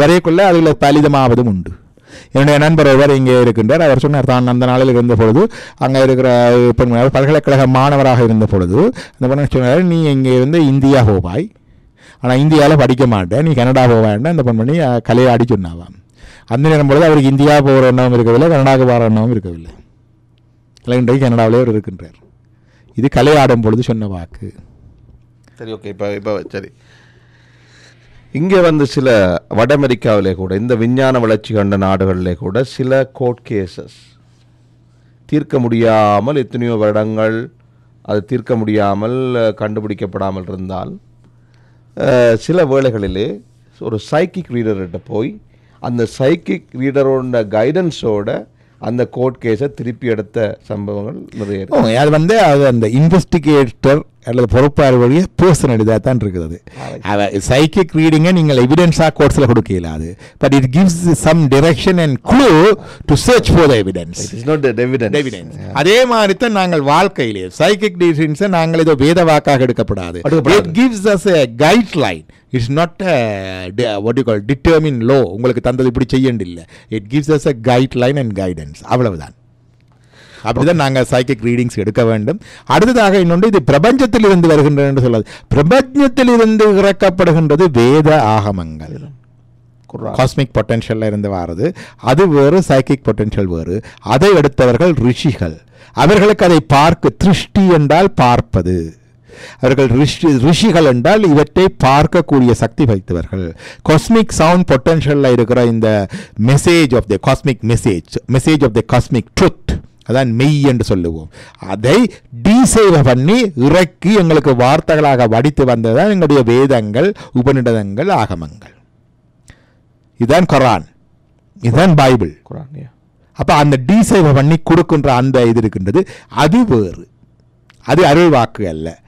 வரைக்குள்ள அதில் பலிதமாவதும் உண்டு. என்னுடைய நண்பர் ஒருவர் இங்கே இருக்கின்றார். அவர் சொன்னார் தான் அந்த நாளில் இருந்த பொழுது அங்கே இருக்கிற பெண் பல்கலைக்கழக மாணவராக இருந்த பொழுது அந்த பொண்ணு சொன்னார் நீ இங்கே இருந்து இந்தியா போவாய். ஆனால் இந்தியாவில் படிக்க மாட்டேன். நீ கனடா போவேன் அந்த பொண்ணு கலையை அடி சொன்னாவாம் அந்த நேரம் பொழுது அவருக்கு இந்தியா போகிற எண்ணமும் இருக்கவில்லை கனடாவுக்கு போகிற எண்ணமும் இருக்கவில்லை. இல்லை இன்றைக்கு கனடாவிலே அவர் இருக்கின்றார். இது கலையாடும் பொழுது சொன்ன வாக்கு. சரி ஓகே இப்போ இப்போ சரி. இங்கே வந்து சில வட அமெரிக்காவிலே கூட இந்த விஞ்ஞான வளர்ச்சி கண்ட நாடுகளிலே கூட சில கோர்ட் கேசஸ் தீர்க்க முடியாமல் எத்தனையோ வருடங்கள் அது தீர்க்க முடியாமல் கண்டுபிடிக்கப்படாமல் இருந்தால் சில வேளைகளிலே ஒரு சைக்கிக் ரீடர்கிட்ட போய் அந்த சைக்கிக் ரீடரோட கைடன்ஸோட அந்த கோர்ட் கேஸை திருப்பி எடுத்த சம்பவங்கள் நிறைய அது வந்து அது அந்த இன்வெஸ்டிகேட்டர் அல்லது பொறுப்பாளர்களுடைய பர்சனல் இதாக தான் இருக்குது. சைக்கிக் ரீடிங்கை நீங்கள் எவிடன்ஸாக கோர்ட்ஸில் கொடுக்க இயலாது but it gives some direction and clue to search for the evidence It is not the evidence. Evidence அதே மாதிரி தான் நாங்கள் வாழ்க்கையிலே சைக்கிக் டிசிஷன்ஸை நாங்கள் ஏதோ வேத வாக்காக எடுக்கப்படாது. It gives us a guideline it's not what you call determine law உங்களுக்கு தந்தது இப்படி செய்யண்டு இல்லை it gives us a guideline and guidance அவ்வளவுதான். அப்படிதான் நாங்கள் சைக்கிக் ரீடிங்ஸ் எடுக்க வேண்டும். அடுத்ததாக இன்னொன்று இது பிரபஞ்சத்தில் இருந்து வருகின்றது என்று சொல்லாது. பிரபஞ்சத்தில் இருந்து இறக்கப்படுகின்றது வேத ஆகமங்கள். காஸ்மிக் பொட்டன்ஷியலில் இருந்து வாரது. அது வேறு சைக்கிக் பொட்டன்ஷியல் வேறு. அதை எடுத்தவர்கள் ரிஷிகள். அவர்களுக்கு அதை பார்க்க திருஷ்டி என்றால் பார்ப்பது. அவர்கள் ரிஷி ரிஷிகள் என்றால் இவற்றை பார்க்கக்கூடிய சக்தி வைத்தவர்கள். காஸ்மிக் சவுண்ட் பொட்டன்ஷியலில் இருக்கிற இந்த message of the cosmic message message of the cosmic truth அதான் மெய் என்று சொல்லுவோம். அதை டீசேவ பண்ணி இறக்கி எங்களுக்கு வார்த்தைகளாக வடித்து வந்ததுதான் எங்களுடைய வேதங்கள் உபநிடதங்கள் ஆகமங்கள். இதுதான் குரான். இதுதான் பைபிள். yeah. அப்போ அந்த டீசேவை பண்ணி கொடுக்கின்ற அந்த இது இருக்கின்றது அது வேறு. அது அருள் வாக்கு அல்ல.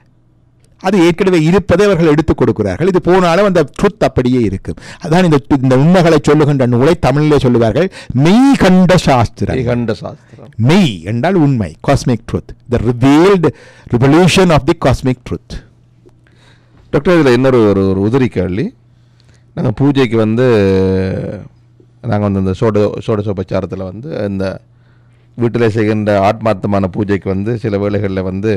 அது ஏற்கனவே இருப்பதை அவர்கள் எடுத்துக் கொடுக்கிறார்கள். இது போனாலும் அந்த ட்ருத் அப்படியே இருக்கும். அதான் இந்த இந்த உண்மைகளை சொல்லுகின்ற நூலை தமிழிலே சொல்லுவார்கள் மெய் கண்ட சாஸ்திரம். மெய்கண்ட சாஸ்திரம். மெய் என்றால் உண்மை cosmic truth the revealed revolution of the cosmic truth doctor இதில் இன்னொரு ஒரு ஒரு உதிரி கேள்வி. நாங்கள் பூஜைக்கு வந்து நாங்கள் வந்து இந்த சோட சோடசோபச்சாரத்தில் வந்து இந்த வீட்டில் செய்கின்ற ஆத்மார்த்தமான பூஜைக்கு வந்து சில வேளைகளில் வந்து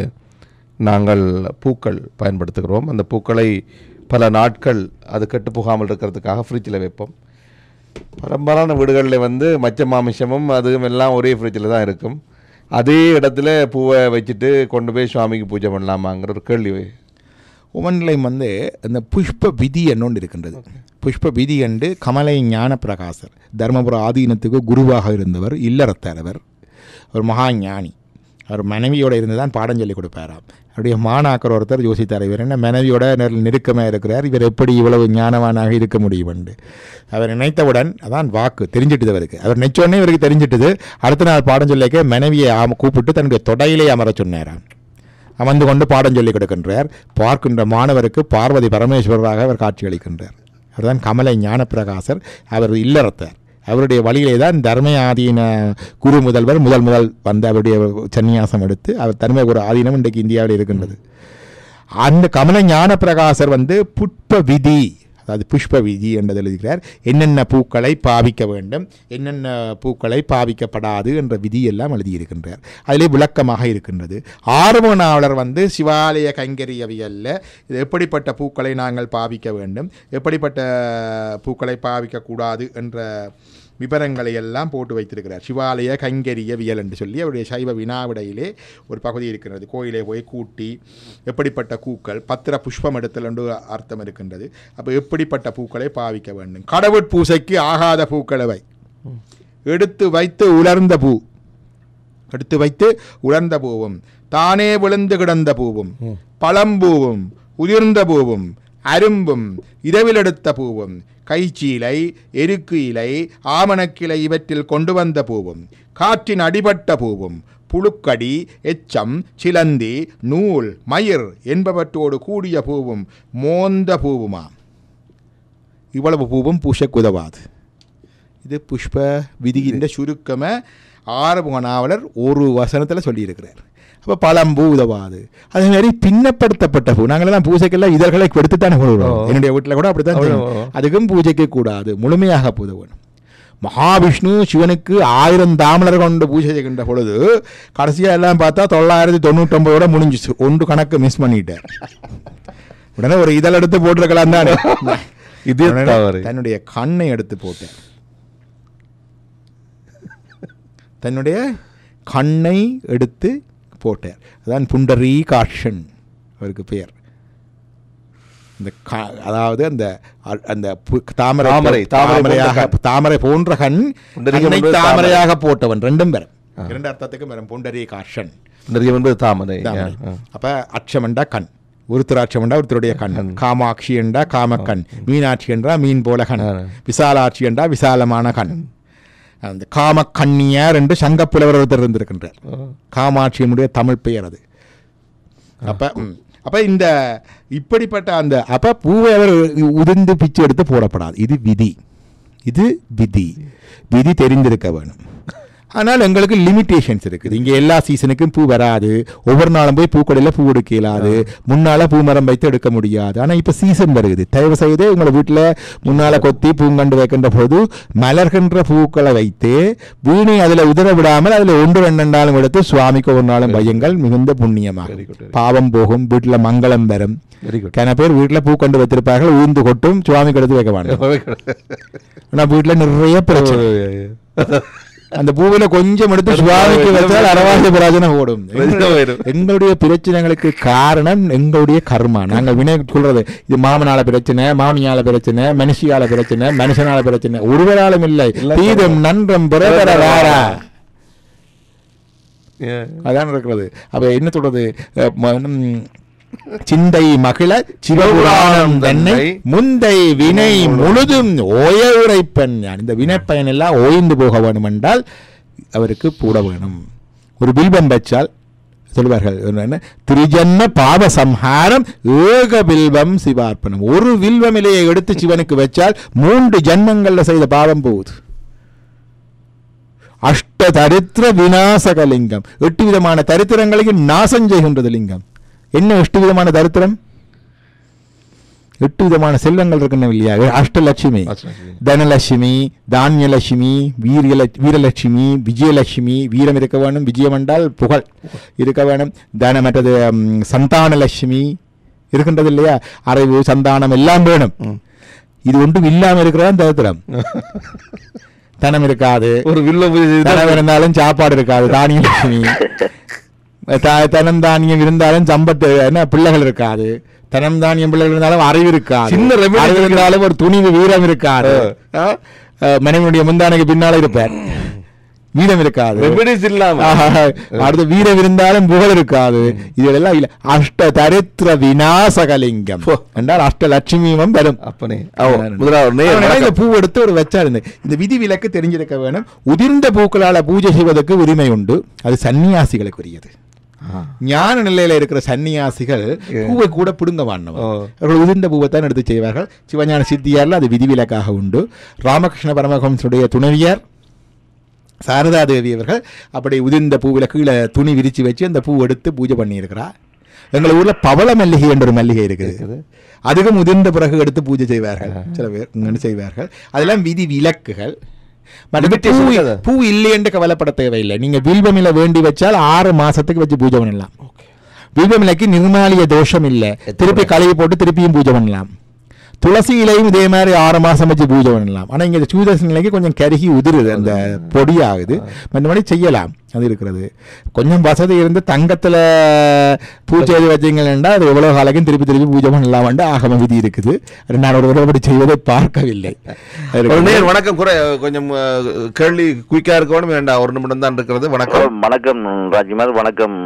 நாங்கள் பூக்கள் பயன்படுத்துகிறோம். அந்த பூக்களை பல நாட்கள் அது கெட்டு போகாமல் இருக்கிறதுக்காக ஃப்ரிட்ஜில் வைப்போம். பரம்பரான வீடுகளில் வந்து மச்ச மாமிசமும் அதுவும் எல்லாம் ஒரே ஃப்ரிட்ஜில் தான் இருக்கும். அதே இடத்துல பூவை வச்சுட்டு கொண்டு போய் சுவாமிக்கு பூஜை பண்ணலாமாங்கிற ஒரு கேள்வி. ஒவ்வொன்றிலையும் வந்து அந்த புஷ்ப விதி என்னொன்று இருக்கின்றது. புஷ்ப விதி என்று கமலை ஞான பிரகாசர் தர்மபுர ஆதீனத்துக்கு குருவாக இருந்தவர் இல்லறத்தரவர் ஒரு மகா ஞானி. அவர் மனைவியோடு இருந்து தான் பாடம் சொல்லி கொடுப்பாராம். அவருடைய மாணாக்கர் ஒருத்தர் யோசித்தார் இவர் என்ன மனைவியோட நெரு- நெருக்கமாக இருக்கிறார் இவர் எப்படி இவ்வளவு ஞானவானாக இருக்க முடியும் என்று. அவர் நினைத்தவுடன் அதான் வாக்கு தெரிஞ்சிட்டது அவருக்கு. அவர் நினைச்சோடனே இவருக்கு தெரிஞ்சிட்டது. அடுத்த நாள் பாடம் சொல்லிக்க மனைவியை ஆம கூப்பிட்டு தன்னுடைய தொடையிலே அமர சொன்னாராம். அமர்ந்து கொண்டு பாடம் சொல்லிக் கொடுக்கின்றார். பார்க்கின்ற மாணவருக்கு பார்வதி பரமேஸ்வரராக அவர் காட்சியளிக்கின்றார் அவர்தான் கமலை ஞானப்பிரகாசர் அவர் இல்லறத்தார். அவருடைய வழியிலே தான் தர்ம ஆதீன குரு முதல்வர் முதல் முதல் வந்து அவருடைய சந்நியாசம் எடுத்து அவர் தர்ம குரு ஆதீனம் இன்றைக்கு இந்தியாவில் இருக்கின்றது. அந்த கமல ஞானப்பிரகாசர் வந்து புட்ப விதி அதாவது புஷ்ப விதி என்றது எழுதுகிறார். என்னென்ன பூக்களை பாவிக்க வேண்டும் என்னென்ன பூக்களை பாவிக்கப்படாது என்ற விதி எல்லாம் எழுதியிருக்கின்றார். அதிலே விளக்கமாக இருக்கின்றது. ஆர்வ வந்து சிவாலய கைங்கரியவியல்ல இது எப்படிப்பட்ட பூக்களை நாங்கள் பாவிக்க வேண்டும் எப்படிப்பட்ட பூக்களை பாவிக்கக்கூடாது என்ற விவரங்களை எல்லாம் போட்டு வைத்திருக்கிறார். சிவாலய கைங்கரியவியல் என்று சொல்லி அவருடைய சைவ வினாவிடையிலே ஒரு பகுதி இருக்கிறது. கோயிலே போய் கூட்டி எப்படிப்பட்ட பூக்கள் பத்திர புஷ்பம் எடுத்தல் என்று அர்த்தம் இருக்கின்றது. அப்போ எப்படிப்பட்ட பூக்களை பாவிக்க வேண்டும்? கடவுட் பூசைக்கு ஆகாத பூக்களவை எடுத்து வைத்து உலர்ந்த பூ. எடுத்து வைத்து உலர்ந்த பூவும் தானே விழுந்து கிடந்த பூவும் பழம்பூவும் உதிர்ந்த பூவும் அரும்பும் இரவில் எடுத்த பூவும் கைச்சீலை எருக்கு இலை ஆமணக்கிளை இவற்றில் கொண்டு வந்த பூவும் காற்றின் அடிபட்ட பூவும் புழுக்கடி எச்சம் சிலந்தி நூல் மயிர் என்பவற்றோடு கூடிய பூவும் மோந்த பூவுமாம் இவ்வளவு பூவும் பூசக்குதவாது. இது புஷ்ப விதிகின்ற சுருக்கம ஆறுமுக நாவலர் ஒரு வசனத்தில் சொல்லியிருக்கிறார். அப்போ பழம்பூ உதவாது அதே மாதிரி பின்னப்படுத்தப்பட்ட பூ. நாங்களெல்லாம் பூஜைக்கெல்லாம் இதழ்களை கொடுத்துத்தானே கொடுக்குறோம் ஓ. என்னுடைய வீட்டில் கூட. செய்வோம். அதுக்கும் பூஜைக்கு கூடாது. முழுமையாக பூஜை வேணும் மகாவிஷ்ணு சிவனுக்கு ஆயிரம் தாமலர் கொண்டு பூஜை செய்கின்ற பொழுது கடைசியாக எல்லாம் பார்த்தா தொள்ளாயிரத்தி தொண்ணூற்றொம்பதோட முடிஞ்சிச்சு. ஒன்று கணக்கு மிஸ் பண்ணிட்டார். உடனே ஒரு இதழ் எடுத்து போட்டிருக்கலாம் தானே. இது. தன்னுடைய கண்ணை எடுத்து போட்டார் தன்னுடைய கண்ணை எடுத்து போட்டார். அதான் புண்டரீ காட்சன் அவருக்கு பெயர். இந்த க- அதாவது அந்த அந்த தாமரை தாமரை, தாமரையாக. தாமரை போன்ற கண் தாமரையாக போட்டவன் ரெண்டும் பெறும் இரண்டு அர்த்தத்துக்கும் பெறும் புண்டரீ காட்சன் நிறைய என்பது தாமரை. அப்ப அச்சமண்டா கண். ஒருத்தராட்சம் என்றா ஒருத்தருடைய கண். காமாட்சி என்றா காமக்கண். மீனாட்சி என்றா மீன் போல கண். விசாலாட்சி என்றா விசாலமான கண். அந்த காமக்கண்ணியார் என்று சங்கப்புலவர் ஒருத்தர் இருந்திருக்கின்றார். காமாட்சியினுடைய தமிழ் பெயர் அது. அப்ப. அப்ப இந்த இப்படிப்பட்ட அந்த அப்ப பூவை அவர் உதிர்ந்து பிச்சு எடுத்து போடப்படாது. இது விதி. இது விதி. விதி தெரிந்திருக்க வேணும். ஆனால் எங்களுக்கு லிமிட்டேஷன்ஸ் இருக்குது. இங்கே எல்லா சீசனுக்கும் பூ வராது. ஒவ்வொரு நாளும் போய் பூக்கடையில் பூ எடுக்க இயலாது முன்னால் பூ மரம் வைத்து எடுக்க முடியாது. ஆனால் இப்போ சீசன் வருது. தயவு செய்து உங்களை வீட்டில் முன்னால் கொத்தி பூங்கண்டு வைக்கின்ற போது மலர்கின்ற பூக்களை வைத்து வீணை அதில் உதற விடாமல் அதில் ஒன்று ரெண்டு நாளும் எடுத்து சுவாமிக்கு ஒரு நாளும் வையுங்கள். மிகுந்த very பாவம் போகும். வீட்டில் மங்களம் வரும். கன பேர் வீட்டில் பூக்கண்டு வைத்திருப்பார்கள். உயிர்ந்து கொட்டும் சுவாமிக்கு எடுத்து வைக்க வேண்டாம் ஆனால் வீட்டில் நிறைய பிரச்சனை. அந்த பூவில கொஞ்சம் எடுத்து சுவாமிக்கு வச்சால் அரவாசி பிரயோஜனம் ஓடும். எங்களுடைய பிரச்சனைகளுக்கு காரணம் எங்களுடைய கர்மா. நாங்க வினை சொல்றது இது மாமனால பிரச்சனை மாமியால பிரச்சனை மனுஷியால பிரச்சனை மனுஷனால பிரச்சனை. ஒருவராலும் இல்லை. தீதும் நன்றும் பிறதர வாரா. Yeah. அதான் இருக்கிறது. அப்ப என்ன சொல்றது? சிந்தை மகிழ சிவபுராணம் தன்னை முந்தை வினை முழுதும் ஓய உரைப்பன். ஞான். இந்த வினைப்பயன் எல்லாம் ஓய்ந்து போக வேணும் என்றால் அவருக்கு பூட வேணும். ஒரு பில்பம் வச்சால் சொல்வார்கள் என்ன? திரிஜன்ம பாவ சம்ஹாரம் ஏக பில்வம் சிவார்ப்பணம். ஒரு வில்வம் இலையை எடுத்து சிவனுக்கு வச்சால் மூன்று ஜன்மங்கள்ல செய்த பாவம் போகுது. அஷ்ட தரித்திர விநாசக லிங்கம். எட்டு விதமான தரித்திரங்களையும் நாசம் செய்கின்றது லிங்கம். என்ன எட்டு விதமான தரித்திரம்? எட்டு விதமான செல்வங்கள் இருக்கின்றன இல்லையா? அஷ்டலட்சுமி. தனலட்சுமி தானியலட்சுமி வீரியல வீரலட்சுமி விஜயலட்சுமி வீரம் இருக்க வேணும் விஜயம் என்றால் புகழ் இருக்க வேணும் தன மற்றது சந்தானலட்சுமி இருக்கின்றது இல்லையா? அறிவு சந்தானம் எல்லாம் வேணும். இது ஒன்றும் இல்லாம இருக்கிறதா தரித்திரம்? தனம் இருக்காது. ஒரு வில்ல தனம் இருந்தாலும் சாப்பாடு இருக்காது. தானிய லட்சுமி த- தனம் தானியம் இருந்தாலும் சம்பத்து என்ன பிள்ளைகள் இருக்காது. தனம் தானியம் பிள்ளைகள் இருந்தாலும் அறிவு இருக்காது. சின்ன அறிவு இருந்தாலும் ஒரு துணிவு வீரம் இருக்காது? அஹ் மனைவியுடைய முந்தானைக்கு பின்னால இருப்பார். வீரம் இருக்காது. அடுத்து வீரம் இருந்தாலும் புகழ் இருக்காது. இதெல்லாம் இல்ல. அஷ்ட தரித்திர விநாசகலிங்கம். என்றால் அஷ்ட லட்சுமியும் வரும். அப்பனே. இந்த. பூ எடுத்து ஒரு வச்சா இருந்தது இந்த விதி விலக்கு தெரிஞ்சிருக்க வேணும். உதிர்ந்த பூக்களால பூஜை செய்வதற்கு உரிமை உண்டு. அது சன்னியாசிகளுக்குரியது. ஞான நிலையில இருக்கிற சன்னியாசிகள் பூவை கூட பிடுங்க. அவர்கள் உதிர்ந்த பூவை தான் எடுத்து செய்வார்கள். சிவஞான சித்தியார்ல அது விதிவிலக்காக உண்டு. ராமகிருஷ்ண பரமஹம்சனுடைய துணைவியார் சாரதா தேவி அவர்கள் அப்படி உதிர்ந்த பூவில் கீழே துணி விரிச்சு வச்சு அந்த பூ எடுத்து பூஜை பண்ணியிருக்கிறா எங்கள் ஊர்ல பவள மல்லிகை என்ற ஒரு மல்லிகை இருக்குது. அதுக்கும் உதிர்ந்த பிறகு எடுத்து பூஜை செய்வார்கள். சில பேர் செய்வார்கள். அதெல்லாம் விதி விலக்குகள் பூ இருக்காதா? பூ இல்லை என்று கவலைப்பட தேவையில்லை. நீங்க வில்வமில வேண்டி வச்சால் ஆறு மாசத்துக்கு வச்சு பூஜை பண்ணலாம் வில்வமிலைக்கு நிர்மாலிய தோஷம் இல்லை. திருப்பி கழுவி போட்டு திருப்பியும் பூஜை பண்ணலாம் துளசி இலையும் இதே மாதிரி ஆறு மாசம் வச்சு பூஜை பண்ணலாம். ஆனா இங்க இந்த சூதரசன் இலைக்கு கொஞ்சம் கருகி உதிருது. அந்த பொடியாகுது. மற்றபடி செய்யலாம். அது இருக்கிறது. கொஞ்சம் வசதி இருந்து தங்கத்துல பூஜை செய்து வச்சீங்கன்னா அது எவ்வளவு காலக்கும் திருப்பி திருப்பி பூஜை பண்ணலாம் ஆகம விதி இருக்குது. நான் ஒரு அப்படி செய்வதை பார்க்கவில்லை. நேர் வணக்கம் குறை கொஞ்சம் கேள்வி குயிக்கா இருக்கணும் வேண்டாம் ஒரு நிமிடம் தான் இருக்கிறது. வணக்கம். வணக்கம் ராஜ்குமார். வணக்கம்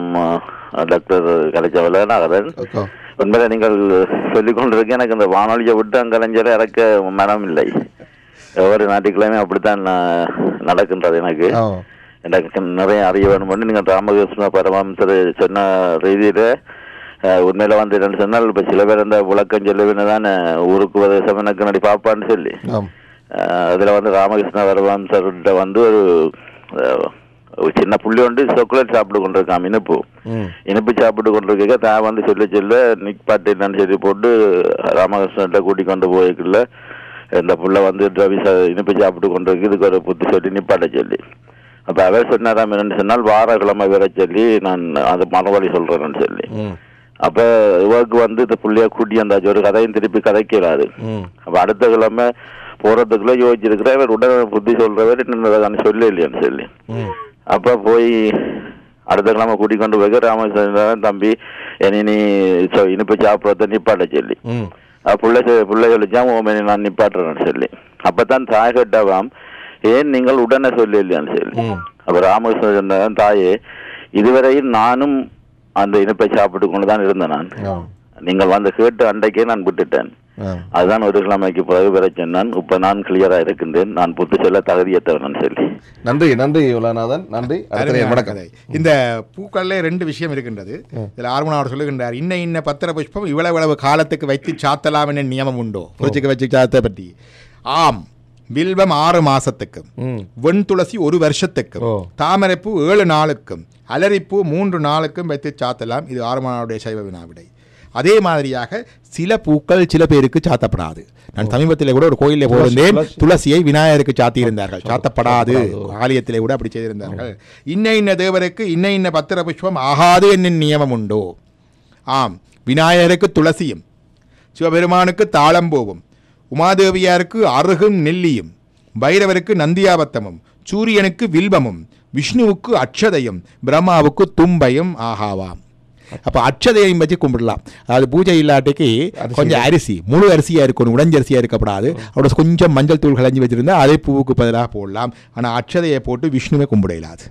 டாக்டர் கலைச்சவல நாகரன் ஓகே. உண்மையில நீங்கள் சொல்லிக் கொண்டிருக்க எனக்கு இந்த வானொலியை விட்டு அங்கலைஞ்சல இறக்க மனம் இல்லை. ஒவ்வொரு ஞாயிற்றுக்கிழமை அப்படித்தான் நடக்கின்றது எனக்கு. எனக்கு நிறைய அறிய வேணும் நீங்கள் ராமகிருஷ்ண பரமஹம்சர் சொன்ன ரீதியில உண்மையில வந்து என்னன்னு சொன்னால் இப்ப சில பேர் அந்த விளக்கம் சொல்லுவேன்னு தான் ஊருக்கு உபதேசம் எனக்கு நடி பாப்பான்னு சொல்லி. அதுல வந்து ராமகிருஷ்ண பரமஹம்சர்கிட்ட வந்து ஒரு ஒரு சின்ன புள்ளி வந்து சாக்லேட் சாப்பிட்டு கொண்டிருக்கான் இனிப்பு. இனிப்பு சாப்பிட்டு கொண்டிருக்க தான் வந்து சொல்ல சொல்ல நிப்பாட்டு என்னன்னு சொல்லி போட்டு ராமகிருஷ்ணன்ட்ட கூட்டி கொண்டு போய்க்குள்ள இந்த புள்ள வந்து ரவி சா- இனிப்பு சாப்பிட்டு கொண்டிருக்கு இதுக்கு ஒரு புத்தி சொல்லி நிப்பாட்ட சொல்லி. அப்போ அவர் சொன்னாராம் என்னன்னு சொன்னால் வாரக்கிழமை வர சொல்லி நான் அது மறுபடி சொல்கிறேன்னு சொல்லி. அப்போ இவருக்கு வந்து இந்த புள்ளைய கூட்டி வந்தாச்சு ஒரு கதையும் திருப்பி கதைக்கிறாரு. அப்போ அடுத்த கிழமை போகிறதுக்குள்ள யோசிச்சிருக்கிறேன் இவர் உடனே புத்தி சொல்கிறவர் இன்னும் சொல்லி இல்லையான்னு சொல்லி. அப்போ போய் அடுத்த கிழமை கூட்டி கொண்டு போய் ராமகிருஷ்ணன் தம்பி என்னை நீ சொ- இனிப்பு சாப்பிட்றத நிப்பாட்ட சொல்லி. பிள்ளை பிள்ளை சொல்லிச்சான் ஓமனி நான் நிப்பாட்டுறேன்னு சொல்லி. அப்பதான் தாய் கேட்டவாம் ஏன் நீங்கள் உடனே சொல்லி. இல்லையான்னு சொல்லி. அப்ப ராமகிருஷ்ணன் தாயே இதுவரையில் நானும் அந்த இனிப்பை சாப்பிட்டு கொண்டு தான் இருந்தேன் நான். நீங்கள் வந்து கேட்டு அன்றைக்கே நான் விட்டுட்டேன். அதுதான் ஒரு கிழமைக்கு பிறகு வர சொன்னான் இப்ப நான் கிளியரா இருக்கின்றேன். நான் புத்து சொல்ல தகுதியற்றவன் சொல்லி. நன்றி நன்றி உலகநாதன் நன்றி. வணக்கம். இந்த பூக்கள்ல ரெண்டு விஷயம் இருக்கின்றது. இதில் ஆர்மனாவர் சொல்லுகின்றார் இன்ன இன்ன பத்திர புஷ்பம் இவ்வளவு இவ்வளவு காலத்துக்கு வைத்து சாத்தலாம் என்ற நியமம் உண்டோ? புரிச்சுக்கு வச்சு சாத்த பற்றி. ஆம் வில்வம் ஆறு மாசத்துக்கும் வெண்துளசி ஒரு வருஷத்துக்கும். தாமரைப்பூ ஏழு நாளுக்கும் அலரிப்பூ மூன்று நாளுக்கும் வைத்து சாத்தலாம். இது ஆறுமானுடைய சைவ வினாவிடை. அதே மாதிரியாக சில பூக்கள் சில பேருக்கு சாத்தப்படாது. நான் சமீபத்தில் கூட ஒரு கோயிலில் போயிருந்தேன். துளசி. துளசியை விநாயகருக்கு சாத்தியிருந்தார்கள். சாத்தப்படாது. ஆலயத்திலே கூட அப்படி செய்திருந்தார்கள். இன்ன இன்ன தேவருக்கு இன்ன இன்ன பத்திர புஷ்பம் ஆகாது என்னும் நியமம் உண்டோ? ஆம். விநாயகருக்கு துளசியும் சிவபெருமானுக்கு தாளம்பூவும் உமாதேவியாருக்கு அருகும் நெல்லியும் பைரவருக்கு நந்தியாபத்தமும் சூரியனுக்கு வில்வமும் விஷ்ணுவுக்கு அட்சதையும் பிரம்மாவுக்கு தும்பையும் ஆகாவாம். அப்போ அட்சதையும் வச்சு கும்பிடலாம். அதாவது பூஜை இல்லாட்டிக்கு கொஞ்சம் அரிசி முழு அரிசியாக இருக்கணும் உடஞ்சரிசியாக இருக்கக்கூடாது. அதோட கொஞ்சம் மஞ்சள் தூள் கலைஞ்சி வச்சிருந்தா அதே பூவுக்கு பதிலாக போடலாம். ஆனால் அட்சதையை போட்டு விஷ்ணுவை கும்பிட இயலாது.